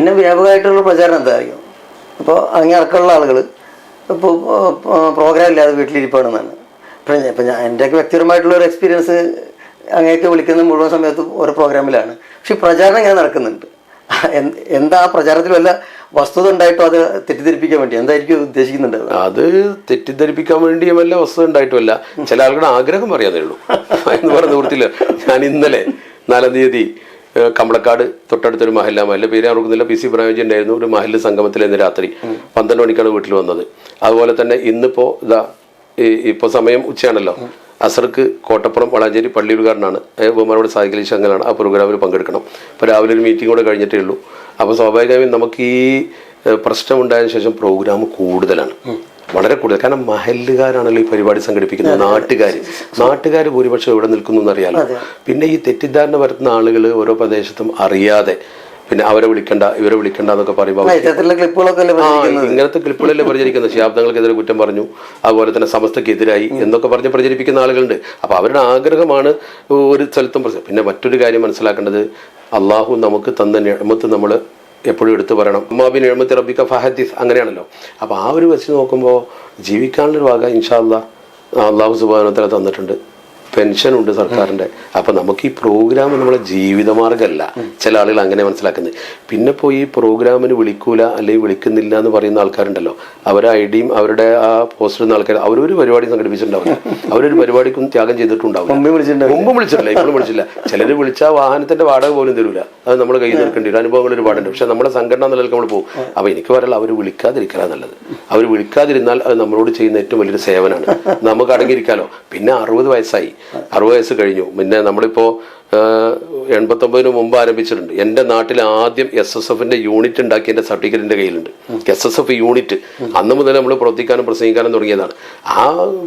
പിന്നെ വ്യാപകമായിട്ടുള്ള പ്രചാരണം എന്തായിരിക്കും? ഇപ്പോൾ അങ്ങനെ അടക്കമുള്ള ആളുകൾ ഇപ്പോൾ പ്രോഗ്രാം ഇല്ലാതെ വീട്ടിലിരിപ്പാണെന്നാണ്. ഇപ്പം ഇപ്പം ഞാൻ എന്റെയൊക്കെ വ്യക്തിപരമായിട്ടുള്ള ഒരു എക്സ്പീരിയൻസ് അങ്ങനെയൊക്കെ വിളിക്കുന്ന മുഴുവൻ സമയത്ത് ഓരോ പ്രോഗ്രാമിലാണ് പക്ഷെ പ്രചാരണം ഇങ്ങനെ നടക്കുന്നുണ്ട്. എന്താ ആ പ്രചാരണത്തിൽ വല്ല വസ്തുത ഉണ്ടായിട്ടോ അത് തെറ്റിദ്ധരിപ്പിക്കാൻ വേണ്ടി? എന്തായിരിക്കും ഉദ്ദേശിക്കുന്നുണ്ട് അത് തെറ്റിദ്ധരിപ്പിക്കാൻ വേണ്ടിയുമല്ല വസ്തുത ഉണ്ടായിട്ടുമല്ല. ചില ആളുകളുടെ ആഗ്രഹം പറയാതേ ഉള്ളൂ. എന്ന് പറഞ്ഞ കൊടുത്തില്ല ഞാൻ ഇന്നലെ നാലാം തീയതി കമ്പളക്കാട് തൊട്ടടുത്തൊരു മഹല്ല. മഹല്ല പേര് അറുക്കുന്നില്ല പി സി ഇബ്രാഹിംജി ഉണ്ടായിരുന്നു. ഒരു മഹല്ല സംഗമത്തിൽ ഇന്ന് രാത്രി പന്ത്രണ്ട് മണിക്കാണ് വീട്ടിൽ വന്നത്. അതുപോലെ തന്നെ ഇന്നിപ്പോ ഇതാ ഇപ്പൊ സമയം ഉച്ചയാണല്ലോ. അസർക്ക് കോട്ടപ്പുറം വളാഞ്ചേരി പള്ളി ഉദ്ഘാടനമാണ്. ബഹുമാനോട് സാഹിക്കലി ശങ്കലാണ് ആ പ്രോഗ്രാമിൽ പങ്കെടുക്കണം. ഇപ്പോൾ രാവിലെ ഒരു മീറ്റിംഗ് കൂടെ കഴിഞ്ഞിട്ടേ ഉള്ളൂ. അപ്പോൾ സ്വാഭാവികമായും നമുക്ക് ഈ പ്രശ്നം പ്രശ്നമുണ്ടായതിനു ശേഷം പ്രോഗ്രാം കൂടുതലാണ്. വളരെ കൂടുതൽ. കാരണം മഹല്ലുകാരാണല്ലോ ഈ പരിപാടി സംഘടിപ്പിക്കുന്നത് നാട്ടുകാർ നാട്ടുകാർ ഭൂരിപക്ഷം എവിടെ നിൽക്കുന്നു എന്നറിയാലോ. പിന്നെ ഈ തെറ്റിദ്ധാരണ വരുത്തുന്ന ആളുകൾ ഓരോ പ്രദേശത്തും അറിയാതെ പിന്നെ അവരെ വിളിക്കണ്ട ഇവരെ വിളിക്കണ്ട എന്നൊക്കെ പറയുമ്പോൾ ഇങ്ങനത്തെ ക്ലിപ്പുകളല്ലേ പ്രചരിക്കുന്നത്? ശാബ്ദങ്ങൾക്കെതിരെ കുറ്റം പറഞ്ഞു അതുപോലെ തന്നെ സമസ്തക്കെതിരായി എന്നൊക്കെ പറഞ്ഞ് പ്രചരിപ്പിക്കുന്ന ആളുകളുണ്ട്. അപ്പൊ അവരുടെ ആഗ്രഹമാണ് ഒരു സ്ഥലത്തും പ്രശ്നം പിന്നെ മറ്റൊരു കാര്യം മനസ്സിലാക്കേണ്ടത് അള്ളാഹു നമുക്ക് തന്ന നമ്മൾ എപ്പോഴും എടുത്തു പറയണം. അമ്മാബിൻ എഴുമത്തി റബിക്ക ഫഹദീസ് അങ്ങനെയാണല്ലോ. അപ്പോൾ ആ ഒരു വെച്ച് നോക്കുമ്പോൾ ജീവിക്കാനുള്ളൊരു വക ഇൻഷാല്ല അള്ളാഹു സുബാനത്തല തന്നിട്ടുണ്ട്. പെൻഷൻ ഉണ്ട് സർക്കാരിന്റെ അപ്പൊ നമുക്ക് ഈ പ്രോഗ്രാം നമ്മളെ ജീവിതമാർഗമല്ല ചില ആളുകൾ അങ്ങനെ മനസ്സിലാക്കുന്നത്. പിന്നെ പോയി ഈ പ്രോഗ്രാമിന് വിളിക്കൂല അല്ലെങ്കിൽ വിളിക്കുന്നില്ല എന്ന് പറയുന്ന ആൾക്കാരുണ്ടല്ലോ. അവരെ ഐഡിയും അവരുടെ ആ പോസ്റ്റർ നിന്ന് ആൾക്കാർ അവരൊരു പരിപാടി സംഘടിപ്പിച്ചിട്ടുണ്ടാവില്ല. അവരൊരു പരിപാടിക്കും ത്യാഗം ചെയ്തിട്ടുണ്ടാവില്ല. മുമ്പ് വിളിച്ചിട്ടില്ല ഇപ്പോഴും വിളിച്ചില്ല ചിലർ വിളിച്ചാൽ വാഹനത്തിന്റെ വാടക പോലും തരൂല. അത് നമ്മൾ കയ്യിൽ നിൽക്കേണ്ടി വരും. അനുഭവങ്ങൾ ഒരുപാടുണ്ട് പക്ഷെ നമ്മുടെ സംഘടന നിലനിൽക്ക് നമ്മൾ പോകും. അപ്പോൾ എനിക്ക് പറയാനുള്ള അവർ വിളിക്കാതിരിക്കുക നല്ലത്. അവർ വിളിക്കാതിരുന്നാൽ അത് നമ്മളോട് ചെയ്യുന്ന ഏറ്റവും വലിയൊരു സേവനമാണ് നമുക്ക് അടങ്ങിയിരിക്കാലോ. പിന്നെ അറുപത് വയസ്സായി. അറുപത് വയസ്സ് കഴിഞ്ഞു. പിന്നെ നമ്മളിപ്പോ ആഹ്, എൺപത്തൊമ്പതിന് മുമ്പ് ആരംഭിച്ചിട്ടുണ്ട്. എന്റെ നാട്ടിൽ ആദ്യം എസ് എസ് എഫിന്റെ യൂണിറ്റ് ഉണ്ടാക്കി എന്റെ സർട്ടിഫിക്കറ്റ് എന്റെ കയ്യിലുണ്ട്. എസ് എസ് എഫ് യൂണിറ്റ് അന്ന് മുതൽ നമ്മൾ പ്രവർത്തിക്കാനും പ്രസംഗിക്കാനും തുടങ്ങിയതാണ്. ആ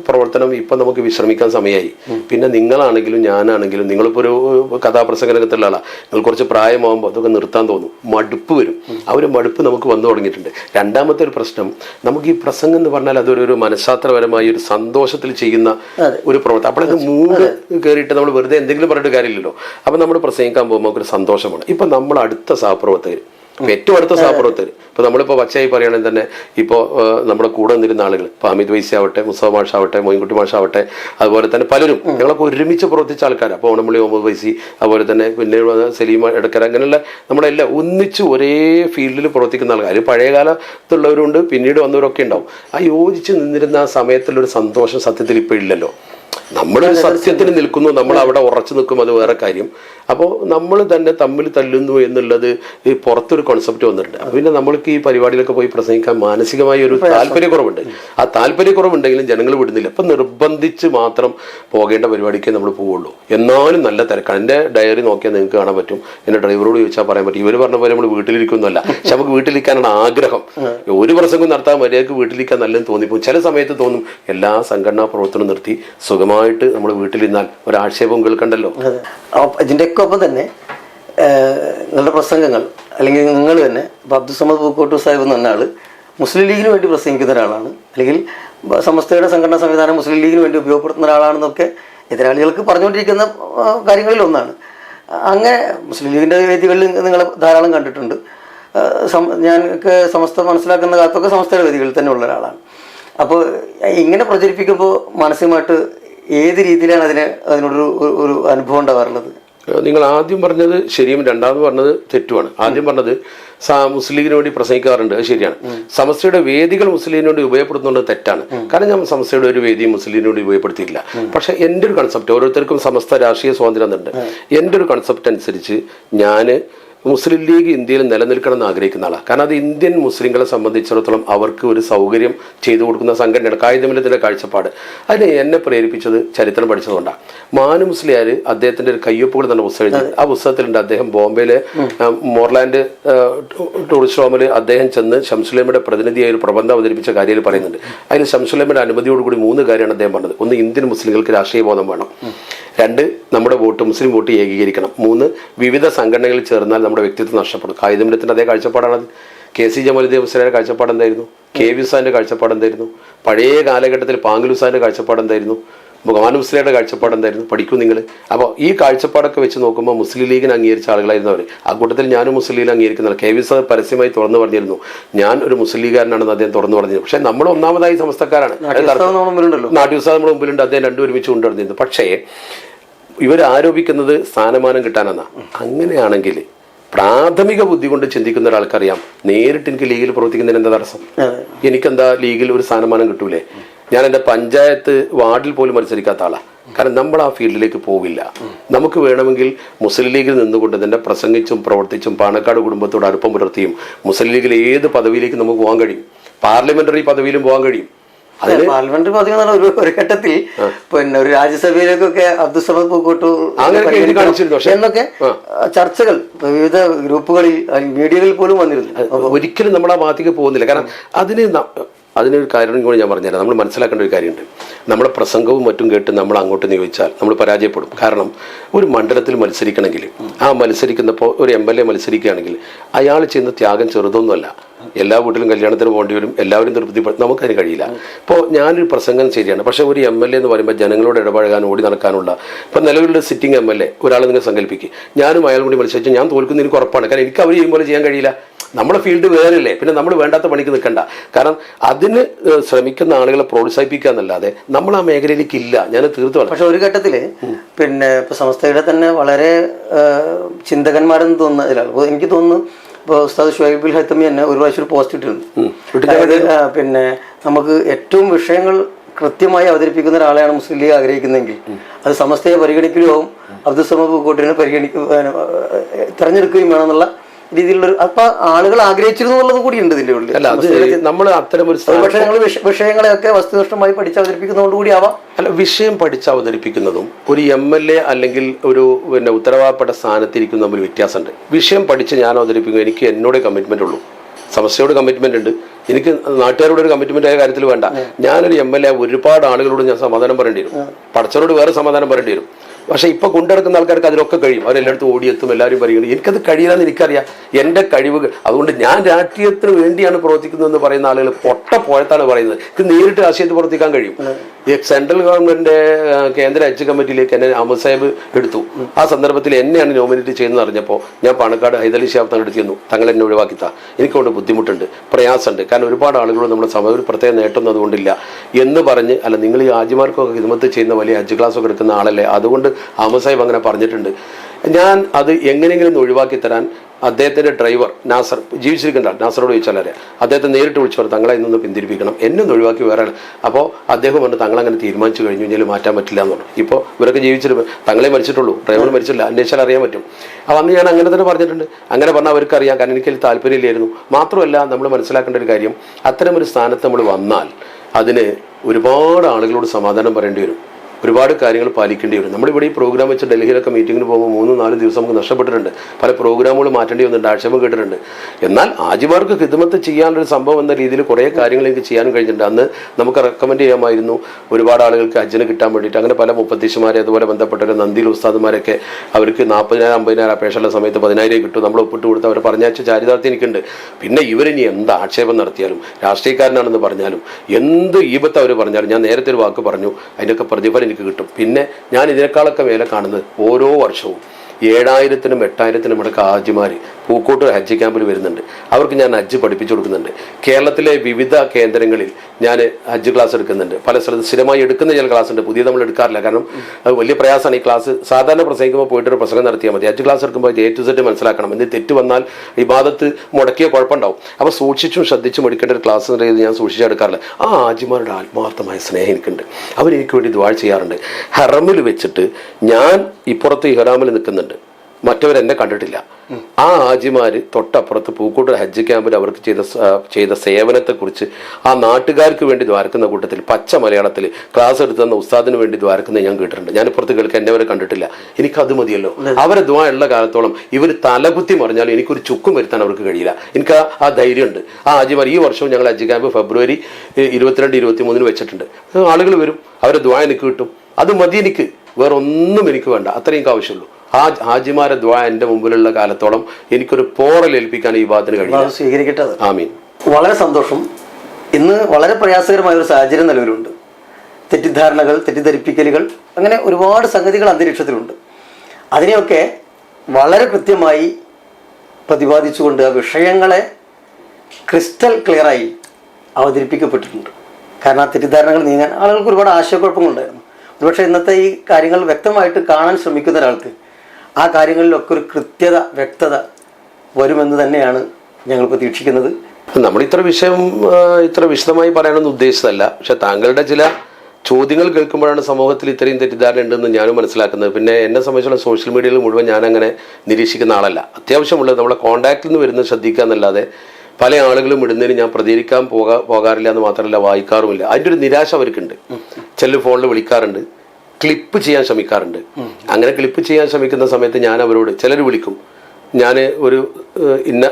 പ്രവർത്തനം ഇപ്പം നമുക്ക് വിശ്രമിക്കാൻ സമയമായി. പിന്നെ നിങ്ങളാണെങ്കിലും ഞാനാണെങ്കിലും നിങ്ങളിപ്പോൾ ഒരു കഥാപ്രസംഗ രംഗത്തുള്ള ആളാണ് നിങ്ങൾ കുറച്ച് പ്രായമാകുമ്പോൾ അതൊക്കെ നിർത്താൻ തോന്നും. മടുപ്പ് വരും. ആ ഒരു മടുപ്പ് നമുക്ക് വന്നു തുടങ്ങിയിട്ടുണ്ട്. രണ്ടാമത്തെ ഒരു പ്രശ്നം നമുക്ക് ഈ പ്രസംഗം എന്ന് പറഞ്ഞാൽ അതൊരു ഒരു മനഃശാസ്ത്രപരമായ ഒരു സന്തോഷത്തിൽ ചെയ്യുന്ന ഒരു പ്രവർത്തനം. അപ്പോഴത് മൂന്ന് കയറിയിട്ട് നമ്മൾ വെറുതെ എന്തെങ്കിലും പറഞ്ഞിട്ട് കാര്യമില്ലല്ലോ. അപ്പം നമ്മൾ പ്രസംഗിക്കാൻ പോകുമ്പോൾ നമുക്കൊരു സന്തോഷമാണ് ഇപ്പം നമ്മൾ അടുത്ത സഹപ്രവർത്തകർ ഏറ്റവും അടുത്ത സഹപ്രവർത്തകർ ഇപ്പൊ നമ്മളിപ്പോ പച്ചയായി പറയുകയാണെങ്കിൽ തന്നെ ഇപ്പോൾ നമ്മുടെ കൂടെ നിന്നിരുന്ന ആളുകൾ ഇപ്പൊ അമിത് വൈസി ആവട്ടെ മുസ്തഫ മാഷാവട്ടെ മോയിൻകുട്ടി മാഷാവട്ടെ അതുപോലെ തന്നെ പലരും ഞങ്ങളൊക്കെ ഒരുമിച്ച് പ്രവർത്തിച്ച ആൾക്കാരാണ് അപ്പോൾ ഓണമള്ളി മുഹമ്മദ് വൈസി അതുപോലെ തന്നെ പിന്നെ സലീമ എടക്കര അങ്ങനെയുള്ള നമ്മളെല്ലാം ഒന്നിച്ച് ഒരേ ഫീൽഡിൽ പ്രവർത്തിക്കുന്ന ആൾക്കാർ പഴയകാലത്തുള്ളവരുണ്ട് പിന്നീട് വന്നവരൊക്കെ ഉണ്ടാവും. ആ യോജിച്ച് നിന്നിരുന്ന ആ സമയത്തുള്ളൊരു സന്തോഷം സത്യത്തിൽ ഇപ്പോൾ ഇല്ലല്ലോ. നമ്മളൊരു സത്യത്തിന് നിൽക്കുന്നു നമ്മൾ അവിടെ ഉറച്ചു നിൽക്കും അത് വേറെ കാര്യം. അപ്പോൾ നമ്മൾ തന്നെ തമ്മിൽ തല്ലുന്നു എന്നുള്ളത് ഈ പുറത്തൊരു കോൺസെപ്റ്റ് വന്നിട്ടുണ്ട്. അപ്പൊ പിന്നെ നമ്മൾക്ക് ഈ പരിപാടിയിലൊക്കെ പോയി പ്രസംഗിക്കാൻ മാനസികമായ ഒരു താല്പര്യക്കുറവുണ്ട്. ആ താല്പര്യക്കുറവുണ്ടെങ്കിലും ജനങ്ങൾ വിടുന്നില്ല. അപ്പം നിർബന്ധിച്ച് മാത്രം പോകേണ്ട പരിപാടിക്ക് നമ്മൾ പോവുള്ളൂ. എന്നാലും നല്ല തിരക്കാണ്. എന്റെ ഡയറി നോക്കിയാൽ നിങ്ങൾക്ക് കാണാൻ പറ്റും. എന്റെ ഡ്രൈവറോട് ചോദിച്ചാൽ പറയാൻ പറ്റും. ഇവർ പറഞ്ഞ പോലെ നമ്മൾ വീട്ടിലിരിക്കുന്നല്ല പക്ഷെ നമുക്ക് വീട്ടിലിരിക്കാനാണ് ആഗ്രഹം. ഒരു പ്രസംഗം നടത്താൻ മര്യാദയ്ക്ക് വീട്ടിലിരിക്കാൻ നല്ലതെന്ന് തോന്നിപ്പോകും. ചില സമയത്ത് തോന്നും എല്ലാ സംഘടനാ പ്രവർത്തനവും നിർത്തി സുഖമായിട്ട് നമ്മൾ വീട്ടിലിരുന്നാൽ ഒരാക്ഷേപം കേൾക്കണ്ടല്ലോ. ഇതിന്റെയൊക്കെ ഒപ്പം തന്നെ നിങ്ങളുടെ പ്രസംഗങ്ങൾ അല്ലെങ്കിൽ നിങ്ങൾ തന്നെ ഇപ്പോൾ അബ്ദുൽ സമദ് പൂക്കോട്ടു സാഹിബ് എന്ന ആൾ മുസ്ലിം ലീഗിന് വേണ്ടി പ്രസംഗിക്കുന്ന ഒരാളാണ്. അല്ലെങ്കിൽ സമസ്തയുടെ സംഘടനാ സംവിധാനം മുസ്ലിം ലീഗിന് വേണ്ടി ഉപയോഗപ്പെടുത്തുന്ന ഒരാളാണെന്നൊക്കെ എതിരാളികൾക്ക് പറഞ്ഞുകൊണ്ടിരിക്കുന്ന കാര്യങ്ങളിൽ ഒന്നാണ്. അങ്ങനെ മുസ്ലിം ലീഗിന്റെ വേദികളിൽ നിങ്ങൾ ധാരാളം കണ്ടിട്ടുണ്ട്. ഞാനൊക്കെ സമസ്ത മനസ്സിലാക്കുന്ന കാലത്തൊക്കെ സമസ്തയുടെ വേദികളിൽ തന്നെ ഉള്ള ഒരാളാണ്. അപ്പോൾ ഇങ്ങനെ പ്രചരിപ്പിക്കുമ്പോൾ മാനസികമായിട്ട് ഏത് രീതിയിലാണ് അതിന് അതിനോടൊരു ഒരു- അനുഭവം ഉണ്ടാവാറുള്ളത്? ഏഹ് നിങ്ങൾ ആദ്യം പറഞ്ഞത് ശരിയും രണ്ടാമത് പറഞ്ഞത് തെറ്റുമാണ്. ആദ്യം പറഞ്ഞത് സാ മുസ്ലിം ലീഗിന് വേണ്ടി പ്രസംഗിക്കാറുണ്ട്. അത് ശരിയാണ്. സമസ്തയുടെ വേദികൾ മുസ്ലിം ലീഗിന് വേണ്ടി ഉപയോഗപ്പെടുത്തുന്നത് തെറ്റാണ്. കാരണം ഞാൻ സമസ്തയുടെ ഒരു വേദിയും മുസ്ലിം ലീഗിന് വേണ്ടി ഉപയോഗപ്പെടുത്തിയില്ല പക്ഷെ എന്റെ ഒരു കൺസെപ്റ്റ് ഓരോരുത്തർക്കും സമസ്ത രാഷ്ട്രീയ സ്വാതന്ത്ര്യം ഉണ്ട് എന്റെ ഒരു കൺസെപ്റ്റ് അനുസരിച്ച് ഞാൻ മുസ്ലിം ലീഗ് ഇന്ത്യയിൽ നിലനിൽക്കണം എന്ന് ആഗ്രഹിക്കുന്ന ആളാണ് കാരണം അത് ഇന്ത്യൻ മുസ്ലിങ്ങളെ സംബന്ധിച്ചിടത്തോളം അവർക്ക് ഒരു സൗകര്യം ചെയ്തു കൊടുക്കുന്ന സംഘടനയാണ് കായികമില്ലത്തിന്റെ കാഴ്ചപ്പാട്. അതിന് എന്നെ പ്രേരിപ്പിച്ചത് ചരിത്രം പഠിച്ചതുകൊണ്ടാണ് മാനു മുസ്ലിയാർ അദ്ദേഹത്തിന്റെ ഒരു കയ്യൊപ്പുകൾ തന്നെ പുസ്തകം എഴുതി. ആ പുസ്തകത്തിലുണ്ട് അദ്ദേഹം ബോംബെയിലെ മോർലാൻഡ് ടൂറിസ്റ്റ് ഹോമിൽ അദ്ദേഹം ചെന്ന് ഷംസുലൈമയുടെ പ്രതിനിധിയായ ഒരു പ്രബന്ധം അവതരിപ്പിച്ച കാര്യം പറയുന്നുണ്ട്. അതിൽ ഷംസുലൈമയുടെ അനുമതിയോടുകൂടി മൂന്ന് കാര്യമാണ് അദ്ദേഹം പറഞ്ഞത്. ഒന്ന് ഇന്ത്യൻ മുസ്ലിങ്ങൾക്ക് രാഷ്ട്രീയ ബോധം വേണം. രണ്ട് നമ്മുടെ വോട്ട് മുസ്ലിം വോട്ട് ഏകീകരിക്കണം. മൂന്ന് വിവിധ സംഘടനകളിൽ ചേർന്നാൽ നമ്മുടെ വ്യക്തിത്വം നഷ്ടപ്പെടും. കായികമിടത്തിന്റെ അതേ കാഴ്ചപ്പാടാണ് കെ സി ജമലുദ്ദീൻ ഹുസൈനയുടെ കാഴ്ചപ്പാട് എന്തായിരുന്നു? കെ വി ഉസാന്റെ കാഴ്ചപ്പാട് എന്തായിരുന്നു? പഴയ കാലഘട്ടത്തിൽ പാങ്കുൽ ഉസാന്റെ കാഴ്ചപ്പാട് എന്തായിരുന്നു? ഭഗവാൻ മുസ്ലിയുടെ കാഴ്ചപ്പാട് എന്തായിരുന്നു? പഠിക്കും നിങ്ങൾ അപ്പോൾ ഈ കാഴ്ചപ്പാടൊക്കെ വെച്ച് നോക്കുമ്പോൾ മുസ്ലിം ലീഗിന് അംഗീകരിച്ച ആളുകളായിരുന്നു അവർ ആ കൂട്ടത്തിൽ ഞാനും മുസ്ലിം ലീഗ് അംഗീകരിക്കുന്നില്ല. കെ വി സാർ പരസ്യമായി തുറന്നു പറഞ്ഞിരുന്നു. ഞാൻ ഒരു മുസ്ലിം ലീഗുകാരനാണെന്ന് അദ്ദേഹം തുറന്നു പറഞ്ഞു പക്ഷേ നമ്മൾ ഒന്നാമതായി സമസ്തക്കാരാണ്. നാട്യോത്സവം നമ്മുടെ മുമ്പിലുണ്ട്. അദ്ദേഹം രണ്ടും ഒരുമിച്ച് കൊണ്ടുവന്നിരുന്നു. പക്ഷേ ഇവർ ആരോപിക്കുന്നത് സ്ഥാനമാനം കിട്ടാനെന്നാ. അങ്ങനെയാണെങ്കിൽ പ്രാഥമിക ബുദ്ധി കൊണ്ട് ചിന്തിക്കുന്ന ഒരാൾക്കറിയാം. നേരിട്ട് എനിക്ക് ലീഗിൽ പ്രവർത്തിക്കുന്നതിന് എന്താ തടസ്സം. എനിക്കെന്താ ലീഗിൽ ഒരു സ്ഥാനമാനം കിട്ടൂലേ? ഞാൻ എന്റെ പഞ്ചായത്ത് വാർഡിൽ പോലും മത്സരിക്കാത്ത ആളാണ് കാരണം നമ്മൾ ആ ഫീൽഡിലേക്ക് പോവില്ല. നമുക്ക് വേണമെങ്കിൽ മുസ്ലിം ലീഗിൽ നിന്നുകൊണ്ട് തന്നെ പ്രസംഗിച്ചും പ്രവർത്തിച്ചും പാണക്കാട് കുടുംബത്തോട് അടുപ്പം പുലർത്തിയും മുസ്ലിം ലീഗിൽ ഏത് പദവിയിലേക്ക് നമുക്ക് പോകാൻ കഴിയും? പാർലമെന്ററി പദവിയിലും പോകാൻ കഴിയും. അതെ പാർലമെന്ററി പദവി എന്ന് ഒരു ഒരു ഘട്ടത്തിൽ പിന്നെ ഒരു രാജ്യസഭയിലേക്കൊക്കെ അബ്ദുസമദ് പൂക്കോട്ടു. എന്നൊക്കെ ചർച്ചകൾ വിവിധ ഗ്രൂപ്പുകളിൽ മീഡിയകളിൽ പോലും വന്നിരുന്നു. ഒരിക്കലും നമ്മൾ ആ ഭാഗത്തേക്ക് പോകുന്നില്ല. കാരണം അതിന് അതിനൊരു കാര്യം കൂടി ഞാൻ പറഞ്ഞുതരാം. നമ്മൾ മനസ്സിലാക്കേണ്ട ഒരു കാര്യമുണ്ട്. നമ്മുടെ പ്രസംഗവും മറ്റും കേട്ട് നമ്മൾ അങ്ങോട്ട് നിയോഗിച്ചാൽ നമ്മൾ പരാജയപ്പെടും. കാരണം ഒരു മണ്ഡലത്തിൽ മത്സരിക്കണമെങ്കിൽ ആ മത്സരിക്കുന്നപ്പോൾ ഒരു എം എൽ എ മത്സരിക്കുകയാണെങ്കിൽ അയാൾ ചെയ്യുന്ന ത്യാഗം ചെറുതൊന്നുമല്ല. എല്ലാ വീട്ടിലും കല്യാണത്തിന് പോകേണ്ടി വരും എല്ലാവരും തൃപ്തിപ്പെടും. നമുക്കതിന് കഴിയില്ല. ഇപ്പോൾ ഞാനൊരു പ്രസംഗം ശരിയാണ്. പക്ഷേ ഒരു എം എൽ എ എന്ന് പറയുമ്പോൾ ജനങ്ങളോട് ഇടപഴകാൻ ഓടി നടക്കാനുള്ള ഇപ്പം നിലവിലുള്ള സിറ്റിംഗ് എം എൽ എ ഒരാൾ നിങ്ങൾ സങ്കല്പിക്കുക ഞാനും അയാൾ കൂടി മത്സരിച്ച് ഞാൻ തോൽക്കുന്ന എനിക്ക് ഉറപ്പാണ്. കാരണം എനിക്ക് അവർ ചെയ്യുമ്പോൾ ചെയ്യാൻ കഴിയില്ല. നമ്മുടെ ഫീൽഡ് വേറെയല്ലേ പിന്നെ നമ്മൾ വേണ്ടാത്ത പണിക്ക് നിൽക്കണ്ട. കാരണം അതിന് ശ്രമിക്കുന്ന ആളുകളെ പ്രോത്സാഹിപ്പിക്കുക എന്നല്ലാതെ നമ്മൾ ആ മേഖലയിലേക്ക് ഇല്ല. ഞാൻ തീർത്തു പക്ഷെ ഒരു ഘട്ടത്തിൽ പിന്നെ ഇപ്പൊ സംസ്ഥയുടെ തന്നെ വളരെ ചിന്തകന്മാരെന്ന് തോന്നുന്ന എനിക്ക് തോന്നുന്നു ഇപ്പോൾ ഉസ്താദ് ഷുഹൈബുൽ ഹത്തമി തന്നെ ഒരു പ്രാവശ്യം ഒരു പോസ്റ്റ് ഇട്ടിരുന്നു. അതായത് പിന്നെ നമുക്ക് ഏറ്റവും വിഷയങ്ങൾ കൃത്യമായി അവതരിപ്പിക്കുന്ന ഒരാളെയാണ് മുസ്ലിം ലീഗ് ആഗ്രഹിക്കുന്നതെങ്കിൽ അത് സമസ്തയെ പരിഗണിക്കുകയും അബ്ദുൽ സമബ് പൂക്കോട്ടിനെ പരിഗണിക്കുക തെരഞ്ഞെടുക്കുകയും വേണമെന്നുള്ള രീതിയിലുള്ള അപ്പൊ ആളുകൾ ആഗ്രഹിച്ചിരുന്നു എന്നുള്ളത് കൂടി ഉണ്ട് ഇതിന്റെ ഉള്ളിൽ. അല്ല അത് നമ്മൾ അത്തരം ഒരു പക്ഷേ ഞങ്ങൾ വിഷയങ്ങളെയൊക്കെ വസ്തുനിഷ്ഠമായി പഠിച്ച് അവതരിപ്പിക്കുന്നതുകൊണ്ട് കൂടി ആവാം. അല്ല വിഷയം പഠിച്ച് അവതരിപ്പിക്കുന്നതും ഒരു എം എൽ എ അല്ലെങ്കിൽ ഒരു പിന്നെ ഉത്തരവാദപ്പെട്ട സ്ഥാനത്തിരിക്കുന്ന തമ്മിൽ വ്യത്യാസമുണ്ട്. വിഷയം പഠിച്ച് ഞാൻ അവതരിപ്പിക്കും. എനിക്ക് എന്നോട് കമ്മിറ്റ്മെന്റ് ഉള്ളൂ. സമസ്യയോട് കമ്മിറ്റ്മെന്റ് ഉണ്ട്. എനിക്ക് നാട്ടുകാരോട് ഒരു കമ്മിറ്റ്മെന്റ് ആയ കാര്യത്തിൽ വേണ്ട. ഞാനൊരു എം എൽ എ ഒരുപാട് ആളുകളോട് ഞാൻ സമാധാനം പറയേണ്ടി വരും. പടച്ചവരോട് വേറെ സമാധാനം പറയേണ്ടി വരും. പക്ഷെ ഇപ്പൊ കൊണ്ടെടുക്കുന്ന ആൾക്കാർക്ക് അതിനൊക്കെ കഴിയും. അവരെല്ലായിടത്തും ഓടിയെത്തും എല്ലാവരും പറയുന്നത് എനിക്കത് കഴിയില്ലെന്ന് എനിക്കറിയാം. എന്റെ കഴിവുകൾ. അതുകൊണ്ട് ഞാൻ രാഷ്ട്രീയത്തിന് വേണ്ടിയാണ് പ്രവർത്തിക്കുന്നതെന്ന് പറയുന്ന ആളുകൾ പൊട്ട പോയത്താണ് പറയുന്നത്. ഇത് നേരിട്ട് രാഷ്ട്രീയത്തിൽ പ്രവർത്തിക്കാൻ കഴിയും. ഈ സെൻട്രൽ ഗവൺമെന്റിന്റെ കേന്ദ്ര ഹജ്ജ് കമ്മിറ്റിയിലേക്ക് എന്നെ അഹമ്മദ് സാഹിബ് എടുത്തു. ആ സന്ദർഭത്തിൽ എന്നെയാണ് നോമിനേറ്റ് ചെയ്യുന്നത് അറിഞ്ഞപ്പോൾ ഞാൻ പാണക്കാട് ഹൈദലി ഷാബ് തങ്ങൾ തന്നു തങ്ങൾ എന്നെ ഒഴിവാക്കിത്ത. എനിക്കൊണ്ട് ബുദ്ധിമുട്ടുണ്ട് പ്രയാസമുണ്ട്. കാരണം ഒരുപാട് ആളുകൾ നമ്മുടെ സമയം ഒരു പ്രത്യേക നേട്ടം അതുകൊണ്ടില്ല എന്ന് പറഞ്ഞ് അല്ല നിങ്ങൾ ഈ ആജിമാർക്കൊക്കെ ഇതുമത്ത് ചെയ്യുന്ന വലിയ ഹജ്ജ് ക്ലാസ് ഒക്കെ എടുക്കുന്ന ആളല്ലേ? അതുകൊണ്ട് അഹമ്മദ് സാഹിബ് അങ്ങനെ പറഞ്ഞിട്ടുണ്ട്. ഞാൻ അത് എങ്ങനെയെങ്കിലും ഒഴിവാക്കി തരാൻ അദ്ദേഹത്തിന്റെ ഡ്രൈവർ നാസർ ജീവിച്ചിരിക്കണ്ട നാസറോട് ചോദിച്ചാൽ അറിയാം. അദ്ദേഹത്തെ നേരിട്ട് വിളിച്ചു പറഞ്ഞു തങ്ങളെ ഇന്നൊന്ന് പിന്തിരിപ്പിക്കണം. എന്നെ ഒഴിവാക്കി വേറെ അപ്പോൾ അദ്ദേഹം പറഞ്ഞു തങ്ങൾ അങ്ങനെ തീരുമാനിച്ചു കഴിഞ്ഞു കഴിഞ്ഞാൽ മാറ്റാൻ പറ്റില്ല എന്ന് പറഞ്ഞു. ഇപ്പോൾ ഇവരൊക്കെ ജീവിച്ചിട്ട് തങ്ങളെ മരിച്ചിട്ടുള്ളൂ. ഡ്രൈവർ മരിച്ചില്ല അന്വേഷിച്ചാൽ അറിയാൻ പറ്റും. അപ്പോൾ അന്ന് ഞാൻ അങ്ങനെ തന്നെ പറഞ്ഞിട്ടുണ്ട്. അങ്ങനെ പറഞ്ഞാൽ അവർക്ക് അറിയാം കാരണം എനിക്കതിൽ താല്പര്യമില്ലായിരുന്നു. മാത്രമല്ല നമ്മൾ മനസ്സിലാക്കേണ്ട ഒരു കാര്യം. അത്തരമൊരു സ്ഥാനത്ത് നമ്മൾ വന്നാൽ അതിന് ഒരുപാട് ആളുകളോട് സമാധാനം പറയേണ്ടി വരും. ഒരുപാട് കാര്യങ്ങൾ പാലിക്കേണ്ടി വരും. നമ്മളിവിടെ ഈ പ്രോഗ്രാം വെച്ച് ഡൽഹിയിലൊക്കെ മീറ്റിങ്ങിന് പോകുമ്പോൾ മൂന്ന് നാല് ദിവസം നമുക്ക് നഷ്ടപ്പെട്ടിട്ടുണ്ട്. പല പ്രോഗ്രാമുകൾ മാറ്റേണ്ടി വന്നിട്ടുണ്ട് ആക്ഷേപം കേട്ടിട്ടുണ്ട്. എന്നാൽ ആജിമാർക്ക് ഹിദ്മത്ത് ചെയ്യാനൊരു സംഭവം എന്ന രീതിയിൽ കുറേ കാര്യങ്ങൾ എനിക്ക് ചെയ്യാനും കഴിഞ്ഞിട്ടുണ്ട്. അന്ന് നമുക്ക് റെക്കമെൻഡ് ചെയ്യാമായിരുന്നു ഒരുപാട് ആളുകൾക്ക് അജ്ജന് കിട്ടാൻ വേണ്ടിയിട്ട്. അങ്ങനെ പല മുപ്പത്തീശുമാരെ അതുപോലെ ബന്ധപ്പെട്ടവരെ നന്ദിയിൽ ഉസ്താദുമാരൊക്കെ അവർക്ക് നാൽപ്പതിനായിരം അമ്പതിനായിരം അപേക്ഷയുള്ള സമയത്ത് പതിനായിരം കിട്ടും. നമ്മൾ ഒപ്പിട്ട് കൊടുത്ത് അവർ പറഞ്ഞയച്ച ചാരിതാർത്ഥ്യം എനിക്കുണ്ട്. പിന്നെ ഇവരിനി എന്ത് ആക്ഷേപം നടത്തിയാലും രാഷ്ട്രീയക്കാരനാണെന്ന് പറഞ്ഞാലും എന്ത് ഈപത്ത് അവർ പറഞ്ഞാലും ഞാൻ നേരത്തെ ഒരു വാക്ക് പറഞ്ഞു. അതിനൊക്കെ പ്രതിഫലം എനിക്ക് കിട്ടും. പിന്നെ ഞാൻ ഇതിനേക്കാളൊക്കെ വില കാണുന്നത് ഓരോ വർഷവും. ഏഴായിരത്തിനും എട്ടായിരത്തിനും ഇടയ്ക്ക് ഹാജിമാർ പൂക്കോട്ട് ഹജ്ജ് ക്യാമ്പിൽ വരുന്നുണ്ട്. അവർക്ക് ഞാൻ ഹജ്ജ് പഠിപ്പിച്ചു കൊടുക്കുന്നുണ്ട്. കേരളത്തിലെ വിവിധ കേന്ദ്രങ്ങളിൽ ഞാൻ ഹജ്ജ് ക്ലാസ് എടുക്കുന്നുണ്ട്. പല സ്ഥലത്ത് സ്ഥിരമായി എടുക്കുന്ന ചില ക്ലാസ് ഉണ്ട് പുതിയ നമ്മൾ എടുക്കാറില്ല. കാരണം വലിയ പ്രയാസമാണ്. ഈ ക്ലാസ് സാധാരണ പ്രസംഗിക്കുമ്പോൾ പോയിട്ട് ഒരു പ്രസംഗം നടത്തിയാൽ മതി. ഹജ്ജ് ക്ലാസ് എടുക്കുമ്പോൾ എ ടു സെറ്റ് മനസ്സിലാക്കണം. എന്ത് തെറ്റ് വന്നാൽ ഇബാദത്ത് മുടക്കിയ കുഴപ്പമുണ്ടാവും. അപ്പോൾ സൂക്ഷിച്ചും ശ്രദ്ധിച്ചും എടുക്കേണ്ട ഒരു ക്ലാസ് എന്ന ഞാൻ സൂക്ഷിച്ചെടുക്കാറില്ല ആ ഹാജിമാരുടെ ആത്മാർത്ഥമായ സ്നേഹം എനിക്കുണ്ട്. അവരെനിക്ക് വേണ്ടി ദ്വാഴ ചെയ്യാറുണ്ട്. ഹറമിൽ വെച്ചിട്ട് ഞാൻ ഇപ്പുറത്ത് ഇഹ്റാമിൽ നിൽക്കുന്നുണ്ട്. മറ്റവരെന്നെ കണ്ടിട്ടില്ല. ആ ഹാജിമാർ തൊട്ടപ്പുറത്ത് പൂക്കോട്ട് ഹജ്ജ് ക്യാമ്പിൽ അവർക്ക് ചെയ്ത ചെയ്ത സേവനത്തെക്കുറിച്ച് ആ നാട്ടുകാർക്ക് വേണ്ടി ദ്വാരക്കുന്ന കൂട്ടത്തിൽ പച്ച മലയാളത്തിൽ ക്ലാസ് എടുത്തുന്ന ഉസ്താദിന് വേണ്ടി ദ്വാരക്കുന്നത് ഞാൻ കേട്ടിട്ടുണ്ട്. ഞാൻ ഇപ്പുറത്ത് കേൾക്കാൻ എന്നെ അവരെ കണ്ടിട്ടില്ല. എനിക്ക് അത് മതിയല്ലോ. അവരെ ദ്വാ ഉള്ള കാലത്തോളം ഇവർ തലകുത്തി മറിഞ്ഞാലും എനിക്കൊരു ചുക്കും വരുത്താൻ അവർക്ക് കഴിയില്ല. എനിക്ക് ആ- ധൈര്യമുണ്ട്. ആ ഹാജിമാർ ഈ വർഷവും ഞങ്ങൾ ഹജ്ജ് ക്യാമ്പ് ഫെബ്രുവരി ഇരുപത്തിരണ്ട് ഇരുപത്തി മൂന്നിന് വെച്ചിട്ടുണ്ട്. ആളുകൾ വരും. അവരെ ദ്വാ എനിക്ക് കിട്ടും. അത് മതി എനിക്ക്. വേറെ ഒന്നും എനിക്ക് വേണ്ട. അത്രയും ആവശ്യമുള്ളൂ ആ ഹാജിമാരെ ദ്വാ എന്റെ മുമ്പിലുള്ള കാലത്തോളം എനിക്കൊരു പോറൽ ഏൽപ്പിക്കാൻ ഈ വാദത്തിന് കഴിയും സ്വീകരിക്കട്ടെ ആമീൻ. വളരെ സന്തോഷം. ഇന്ന് വളരെ പ്രയാസകരമായ ഒരു സാഹചര്യം നിലവിലുണ്ട്. തെറ്റിദ്ധാരണകൾ തെറ്റിദ്ധരിപ്പിക്കലുകൾ അങ്ങനെ ഒരുപാട് സംഗതികൾ അന്തരീക്ഷത്തിലുണ്ട്. അതിനെയൊക്കെ വളരെ കൃത്യമായി പ്രതിപാദിച്ചുകൊണ്ട് ആ വിഷയങ്ങളെ ക്രിസ്റ്റൽ ക്ലിയറായി അവതരിപ്പിക്കപ്പെട്ടിട്ടുണ്ട്. കാരണം ആ തെറ്റിദ്ധാരണകൾ നീങ്ങാൻ ആളുകൾക്ക് ഒരുപാട് ആശയക്കുഴപ്പങ്ങളുണ്ടായിരുന്നു. ഒരുപക്ഷെ ഇന്നത്തെ ഈ കാര്യങ്ങൾ വ്യക്തമായിട്ട് കാണാൻ ശ്രമിക്കുന്ന ഒരാൾക്ക് ആ കാര്യങ്ങളിലൊക്കെ ഒരു കൃത്യത വ്യക്തത വരുമെന്ന് തന്നെയാണ് ഞങ്ങൾ പ്രതീക്ഷിക്കുന്നത്. നമ്മൾ ഇത്ര വിഷയം ഇത്ര വിശദമായി പറയാനൊന്നും ഉദ്ദേശിച്ചതല്ല. പക്ഷെ താങ്കളുടെ ചില ചോദ്യങ്ങൾ കേൾക്കുമ്പോഴാണ് സമൂഹത്തിൽ ഇത്രയും തെറ്റിദ്ധാരണ ഉണ്ടെന്ന് ഞാനും മനസ്സിലാക്കുന്നത്. പിന്നെ എന്നെ സംബന്ധിച്ചുള്ള സോഷ്യൽ മീഡിയയിൽ മുഴുവൻ ഞാൻ അങ്ങനെ നിരീക്ഷിക്കുന്ന ആളല്ല. അത്യാവശ്യമുള്ളത് നമ്മളെ കോൺടാക്റ്റിൽ നിന്ന് വരുന്നത് ശ്രദ്ധിക്കുക എന്നല്ലാതെ പല ആളുകളും ഇടുന്നതിന് ഞാൻ പ്രതികരിക്കാൻ പോകാ പോകാറില്ല എന്ന് മാത്രമല്ല വായിക്കാറുമില്ല. അതിന്റെ ഒരു നിരാശ അവർക്കുണ്ട്. ചെല്ലു ഫോണിൽ വിളിക്കാറുണ്ട്. ക്ലിപ്പ് ചെയ്യാൻ ശ്രമിക്കാറുണ്ട്. അങ്ങനെ ക്ലിപ്പ് ചെയ്യാൻ ശ്രമിക്കുന്ന സമയത്ത് ഞാൻ അവരോട് ചിലർ വിളിക്കും. ഞാൻ ഒരു ഇന്ന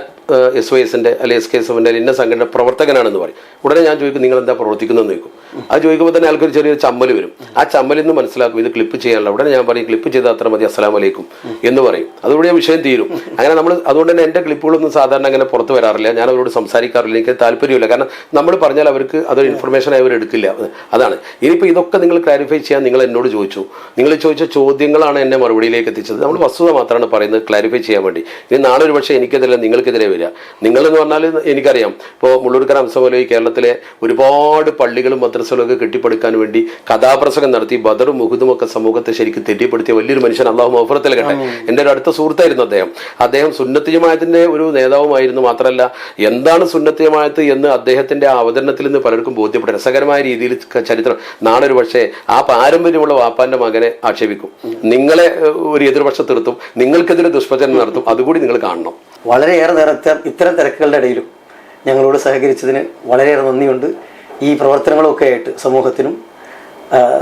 എസ് വൈ എസിന്റെ അല്ലെ എസ് കെ എസ് എഫിന്റെ ഇന്ന സംഘടന പ്രവർത്തകനാണെന്ന് പറയും. ഉടനെ ഞാൻ ചോദിക്കും നിങ്ങൾ എന്താ പ്രവർത്തിക്കുന്നതെന്ന് ചോദിക്കും. അത് ചോദിക്കുമ്പോൾ തന്നെ ആൾക്കൊരു ചെറിയൊരു ചമ്മൽ വരും. ആ ചമ്മലിൽ നിന്ന് മനസ്സിലാക്കും ഇത് ക്ലിപ്പ് ചെയ്യാനുള്ള ഉടനെ ഞാൻ പറയും ക്ലിപ്പ് ചെയ്താൽ അത്ര മതി അസ്സലാം വലൈക്കും എന്ന് പറയും. അതോടെ ആ വിഷയം തീരും. അങ്ങനെ നമ്മൾ അതുകൊണ്ട് തന്നെ എന്റെ ക്ലിപ്പുകളൊന്നും സാധാരണ അങ്ങനെ പുറത്ത് വരാറില്ല. ഞാൻ അവരോട് സംസാരിക്കാറില്ല എനിക്ക് താല്പര്യമില്ല. കാരണം നമ്മൾ പറഞ്ഞാൽ അവർക്ക് അതൊരു ഇൻഫർമേഷൻ അവർ എടുക്കില്ല. അതാണ്. ഇനിയിപ്പോൾ ഇതൊക്കെ നിങ്ങൾ ക്ലാരിഫൈ ചെയ്യാൻ നിങ്ങൾ എന്നോട് ചോദിച്ചു. നിങ്ങൾ ചോദിച്ച ചോദ്യങ്ങളാണ് എന്നെ മറുപടിയിലേക്ക് എത്തിച്ചത്. നമ്മൾ വസ്തുത മാത്രമാണ് പറയുന്നത് ക്ലാരിഫൈ ചെയ്യാൻ വേണ്ടി. ഇനി നാളെ ഒരു പക്ഷേ എനിക്കെതിരെ നിങ്ങൾക്കെതിരെ വരിക. നിങ്ങളെന്ന് പറഞ്ഞാൽ എനിക്കറിയാം. ഇപ്പോൾ മുള്ളൂർക്കര അംശമല ഈ കേരളത്തിലെ ഒരുപാട് പള്ളികളും മദ്രസകളും ഒക്കെ കെട്ടിപ്പടുക്കാൻ വേണ്ടി കഥാപ്രസംഗം നടത്തി ബദറും മുഹുദും ഒക്കെ സമൂഹത്തെ ശരിക്കും തെറ്റിപ്പെടുത്തിയ വലിയൊരു മനുഷ്യൻ അള്ളാഹു മഹഫുറത്തിൽ കട്ടെ എന്റെ ഒരു അടുത്ത സുഹൃത്തായിരുന്നു അദ്ദേഹം. അദ്ദേഹം സുന്നത്ത് ഒരു നേതാവുമായിരുന്നു മാത്രമല്ല എന്താണ് സുന്നത്ത് എന്ന് അദ്ദേഹത്തിന്റെ ആ അവതരണത്തിൽ നിന്ന് പലർക്കും ബോധ്യപ്പെട്ടു. രസകരമായ രീതിയിൽ ചരിത്രം. നാളെ ഒരു പക്ഷേ ആ പാരമ്പര്യമുള്ള വാപ്പാന്റെ മകനെ ആക്ഷേപിക്കും. നിങ്ങളെ ഒരു എതിർപക്ഷം തീർത്തും നിങ്ങൾക്കെതിരെ ദുഷ്പ്രചരണം നടത്തും അതുകൂടി നിങ്ങൾ കാണണം. വളരെയേറെ നേരത്തെ ഇത്തരം തിരക്കുകളുടെ ഇടയിലും ഞങ്ങളോട് സഹകരിച്ചതിന് വളരെയേറെ നന്ദിയുണ്ട്. ഈ പ്രവർത്തനങ്ങളൊക്കെ ആയിട്ട് സമൂഹത്തിനും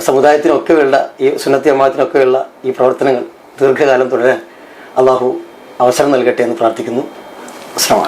സമുദായത്തിനൊക്കെയുള്ള ഈ സുന്നത്തി അമ്മാത്തിനൊക്കെയുള്ള ഈ പ്രവർത്തനങ്ങൾ ദീർഘകാലം തുടരാൻ അള്ളാഹു അവസരം നൽകട്ടെ എന്ന് പ്രാർത്ഥിക്കുന്നു. അസ്ലാം